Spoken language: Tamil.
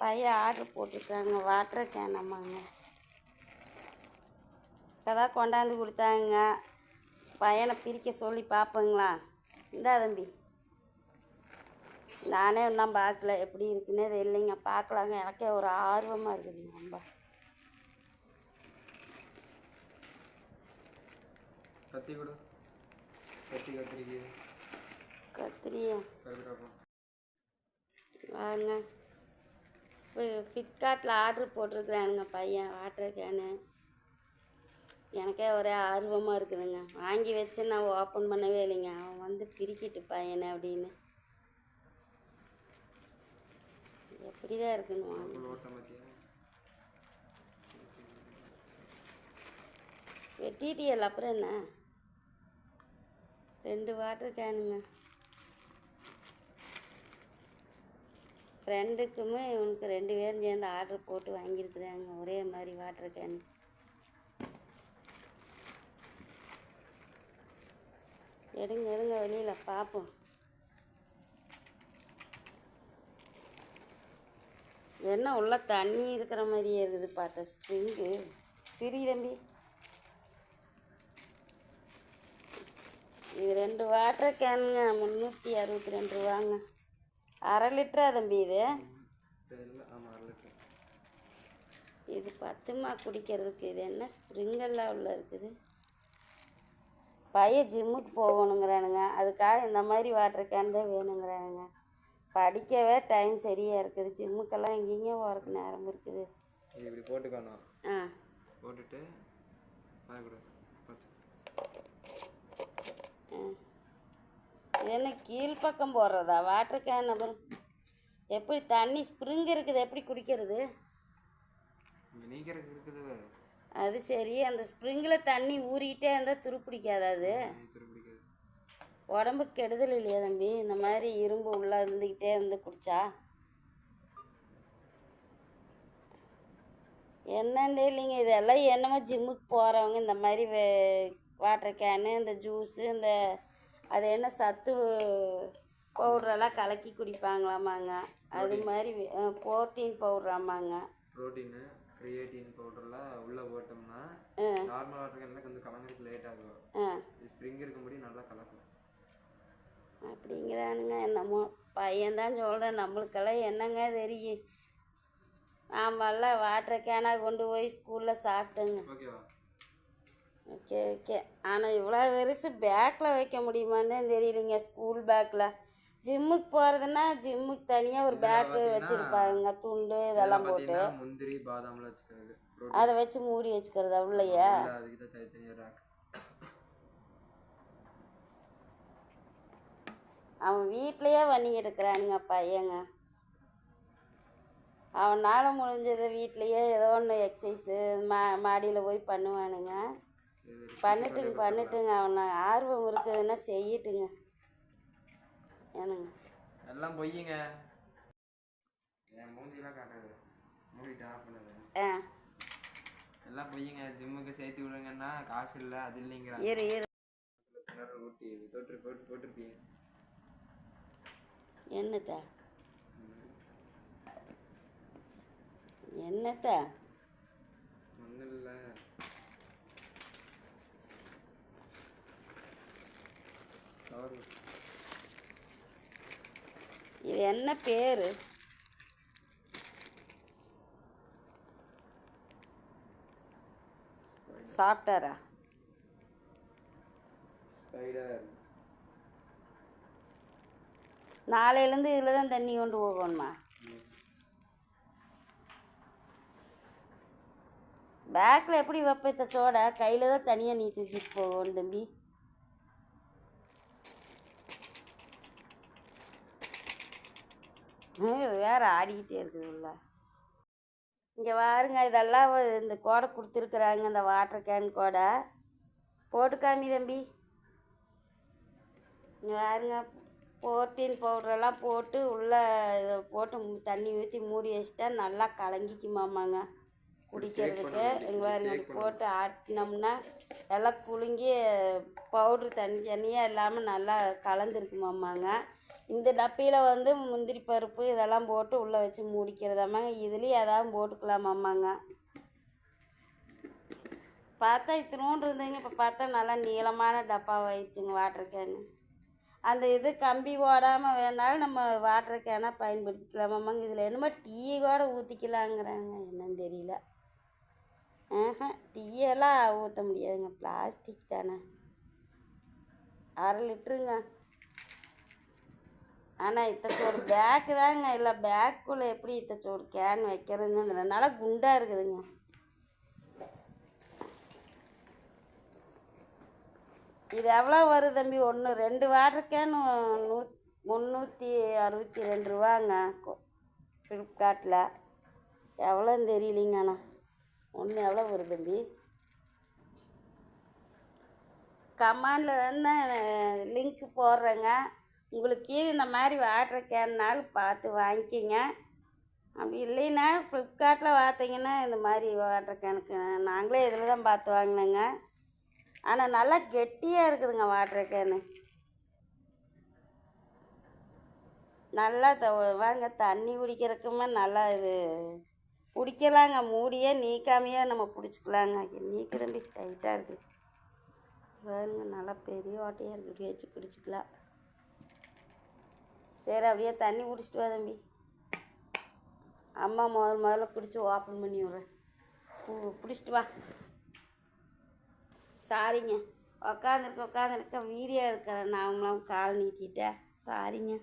பையன் ஆர்டர் போட்டிருக்காங்க. வாட்டர் கேன் அம்மாங்க. இப்போதான் கொண்டாந்து கொடுத்தாங்க. பையனை பிரிக்க சொல்லி பார்ப்போங்களா? இந்தா தம்பி. நானே இன்னும் பார்க்கல. எப்படி இருக்குன்னே இல்லைங்க பார்க்கலாங்க. எனக்கே ஒரு ஆர்வமாக இருக்குதுங்க ரொம்ப. கத்தி கொடு. கத்தி கத்திரிக்கு. கத்திரியா கருவேப்பிலை வாங்க ஃப்ளிப்கார்ட்டில் ஆர்டர் போட்டிருக்கிறானுங்க பையன் வாட்டர் கேனு எனக்கே ஒரே ஆர்வமாக இருக்குதுங்க. வாங்கி வச்சு நான் ஓப்பன் பண்ணவே இல்லைங்க. அவன் வந்து பிரிக்கிட்டு பையனை அப்படின்னு. எப்படி தான் இருக்குன்னு வெட்டிட்டியல் அப்புறம் என்ன? ரெண்டு வாட்டர் கேனுங்க ஃப்ரெண்டுக்குமே இவனுக்கு ரெண்டு பேரும் சேர்ந்து ஆர்டர் போட்டு வாங்கியிருக்கிறாங்க. ஒரே மாதிரி வாட்டர் கேன் எடுங்க எடுங்க வெளியில் பார்ப்போம் என்ன உள்ள தண்ணி இருக்கிற மாதிரியே இருக்குது பார்த்தா ஸ்ப்ரிங்கு பிரி தம்பி. இது ரெண்டு வாட்டர் கேனுங்க முந்நூற்றி அறுபத்தி ரெண்டு ரூபாங்க. அரை லிட்டரா தம்பி இது? இது பத்துமா குடிக்கிறதுக்கு? இது என்ன ஸ்ப்ரிங்கெல்லாம் உள்ள இருக்குது? பையன் ஜிம்முக்கு போகணுங்கிறானுங்க. அதுக்காக இந்த மாதிரி வாட்டர் கேன் தான் வேணுங்கிறானுங்க. படிக்கவே டைம் சரியாக இருக்குது. ஜிம்முக்கெல்லாம் எங்கேயும் போகிறக்கு நேரம் இருக்குது. இப்படி போட்டுக்கணும் ஆ. போட்டுட்டு வாங்க கொடு பார்த்து இது என்ன கீழ்ப்பக்கம் போடுறதா? வாட்டர் கேன் அப்புறம் எப்படி தண்ணி ஸ்ப்ரிங் இருக்குது எப்படி குடிக்கிறது? அது சரி அந்த ஸ்ப்ரிங்கில் தண்ணி ஊறிக்கிட்டே இருந்தால் துருப்பிடிக்காதா அது? உடம்புக்கு கெடுதல் இல்லையா தம்பி? இந்த மாதிரி இரும்பு உள்ளே இருந்துக்கிட்டே இருந்து குடிச்சா? என்னன்னு இல்லைங்க இதெல்லாம் என்னமோ ஜிம்முக்கு போகிறவங்க இந்த மாதிரி வாட்டர் கேனு இந்த ஜூஸு இந்த அது என்ன சத்து பவுடரெல்லாம் கலக்கி குடிப்பாங்களாமாங்க. அது மாதிரி புரோட்டீன் பவுடராமாங்க. ப்ரோட்டீனு கிரியேட்டின் பவுடர்லாம் உள்ளே போட்டோம்னா நார்மல் வாட்டர் கேனில் கொஞ்சம் கலங்குறதுக்கு லேட் ஆகும். ஸ்ப்ரிங் இருக்கும்படி நல்லா கலக்கும். அப்படிங்கிறானுங்க என்னமோ பையன்தான் சொல்கிறேன் நம்மளுக்கெல்லாம் என்னங்க தெரியும்? ஆமாம்ல வாட்டர் கேனாக கொண்டு போய் ஸ்கூலில் சாப்பிட்டுங்க. ஓகேவா ஓகே ஓகே. ஆனால் இவ்வளோ பெருசு பேக்கில் வைக்க முடியுமான்னு தெரியலைங்க ஸ்கூல் பேக்கில் ஜிம்முக்கு போகிறதுனா ஜிம்முக்கு தனியாக ஒரு பேக்கு வச்சுருப்பாங்க துண்டு இதெல்லாம் போட்டு. முந்திரி பாதாம்லாம் வச்சுக்கிறது அதை வச்சு மூடி வச்சுக்கிறதா உள்ளையா? அவன் வீட்லேயே பண்ணிக்கிட்டு இருக்கிறானுங்க பையங்க. அவனால் முடிஞ்சதை வீட்லேயே ஏதோ ஒன்று எக்ஸசைஸு மா மாடியில் போய் பண்ணுவானுங்க. பண்ணட்டுங்க பண்ணட்டுங்க. அவனை ஆர்வம் இருக்குதுன்னா செய்யட்டுங்க. ஏனுங்க எல்லாம் பொய்யுங்க. என் மூஞ்சிலாம் காட்டாது. மூடிட்டு ஆஃப் பண்ணது. ஆ. எல்லாம் பொய்யுங்க. ஜிம்முக்கு சேர்த்து விடுங்கன்னா காசு இல்லை அது இல்லைங்கிறாங்க இரு இரு. கிணறு ஊட்டி தொட்டு போட்டு போட்டிருப்பீங்க என்னத்த? என்னத்த? ஒன்றும் இல்லை இது என்ன பேர்? சாப்பிட்டாரா? நாளையிலேருந்து இதில் தான் தண்ணி கொண்டு போகணுமா? பேக்கில் எப்படி வைப்பத்த சோடா? கையில் தான் தனியாக நீ தூக்கிட்டு போகணும் தம்பி ஹம், இது வேற ஆடிக்கிட்டே இருக்குது உள்ள இங்கே பாருங்க இதெல்லாம் இந்த கோடை கொடுத்துருக்குறாங்க இந்த வாட்டர் கேன் கோடை. போட்டு காமி தம்பி. இங்கே பாருங்க புரோட்டீன் பவுடரெல்லாம் போட்டு உள்ளே இதை போட்டு தண்ணி ஊற்றி மூடி வச்சுட்டா நல்லா கலங்கிக்குமாமாங்க. குடிக்கிறதுக்கு. இங்கே பாருங்க போட்டு ஆட்டினோம்னா எல்லாம் குலுங்கி பவுட்ரு தனி தனியாக இல்லாமல் நல்லா கலந்துருக்குமாமாங்க. இந்த டப்பியில் வந்து முந்திரி பருப்பு இதெல்லாம் போட்டு உள்ளே வச்சு மூடிக்கிறதாம்மாங்க இதுலேயும் ஏதாவது போட்டுக்கலாமாம்மாங்க. பார்த்தா இத்தினோண்டு இருந்ததுங்க. இப்போ பார்த்தா நல்லா நீளமான டப்பாவாயிடுச்சுங்க வாட்டர் கேனு அந்த இது கம்பி ஓடாமல் வேணாலும் நம்ம வாட்டர் கேனை பயன்படுத்திக்கலாமாம்மாங்க. இதில் என்னமோ டீ கூட ஊற்றிக்கலாங்கிறாங்க என்னன்னு தெரியல. ஆஹா டீயெல்லாம் ஊற்ற முடியாதுங்க. பிளாஸ்டிக் தானே. அரை லிட்டருங்க. ஆனால் இத்தச்சோடு பேக்கு தாங்க. இல்லை பேக்குள்ளே எப்படி இத்தச்சோடு கேன் வைக்கிறதுங்க நல்லா குண்டாக இருக்குதுங்க. இது எவ்வளோ வரும் தம்பி? ஒன்று ரெண்டு வாட்டர் கேன் நூ முந்நூற்றி அறுபத்தி ரெண்டு ரூபாங்க. ஃப்ளிப்கார்ட்டில் எவ்வளோன்னு தெரியலிங்க அண்ணா ஒன்று எவ்வளோ வரும் தம்பி? கமாண்டில் வந்து லிங்க் போடுறேங்க. உங்களுக்கு இந்த மாதிரி வாட்டர் கேன்னாலும் பார்த்து வாங்கிக்கிங்க. அப்படி இல்லைன்னா ஃப்ளிப்கார்ட்டில் பார்த்தீங்கன்னா இந்த மாதிரி வாட்டர் கேனுக்கு நாங்களே இதில் தான் பார்த்து வாங்கினேங்க. ஆனால் நல்லா கெட்டியாக இருக்குதுங்க வாட்டர் கேனு நல்லா த வாங்க தண்ணி குடிக்கிறதுக்குமே நல்லா இது பிடிக்கலாங்க மூடியே நீக்காமையே நம்ம பிடிச்சிக்கலாங்க. நீக்கிறம்பி டைட்டாக இருக்குது பாருங்க நல்லா பெரிய ஓட்டையாக இருக்குது வச்சு பிடிச்சிக்கலாம். சரி அப்படியே தண்ணி குடிச்சிட்டு வா தம்பி. அம்மா முதல் முதல்ல பிடிச்சி ஓப்பன் பண்ணி விட்றேன். பு- பிடிச்சிட்டு வா. சாரிங்க. உக்காந்துருக்க உக்காந்துருக்க வீடியோ எடுக்கிறேன். நான் அவங்களாம் கால் நீட்டிட்டேன். சாரிங்க.